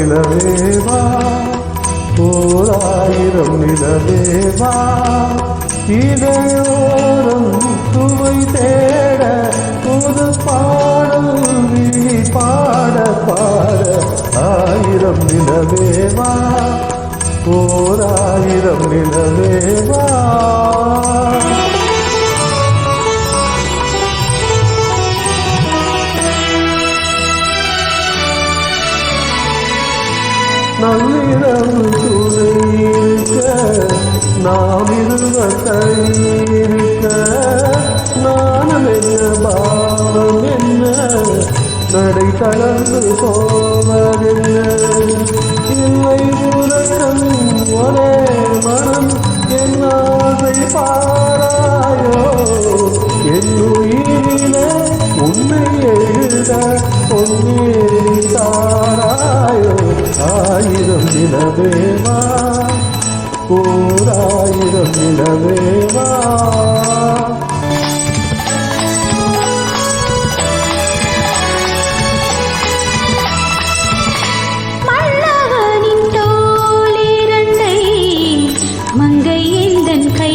நிலவேவா? ஓராயிரம் நிலவேவா? இதையோரம் துவை தேட புது பாடல் விழி பாட பாட ஆயிரம் நிலவேவா? ஓராயிரம் நிலவேவா? நள்ளிரவு துணை நாம் இருவர் இருக்க நானும் என்ன பாவம் என்ன நடை தளர்ந்து போவதென்ன? இல்லை உலகம் ஒரே மனம் என் ஆசை பாராயோ? என் உயிரிலே உன்னை எழுத பொன்னே ஆயிரம் கூறாயிரம் ஓராயிரம் மங்கை எந்தன் கை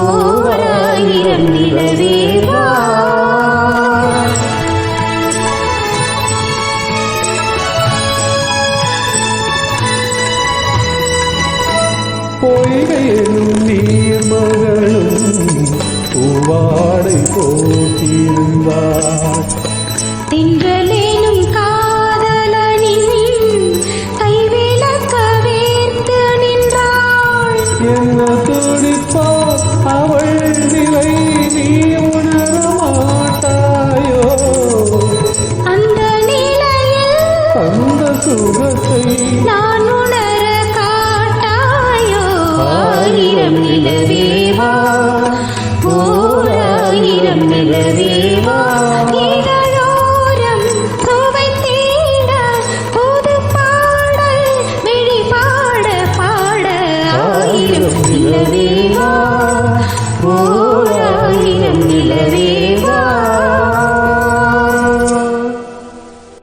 ஓராயிரம் நிலவே. சுகத்தை நான் உணர காட்டாயோ? ஆயிரம் நிலவேவா? ஓராயிரம் நிலவேவா?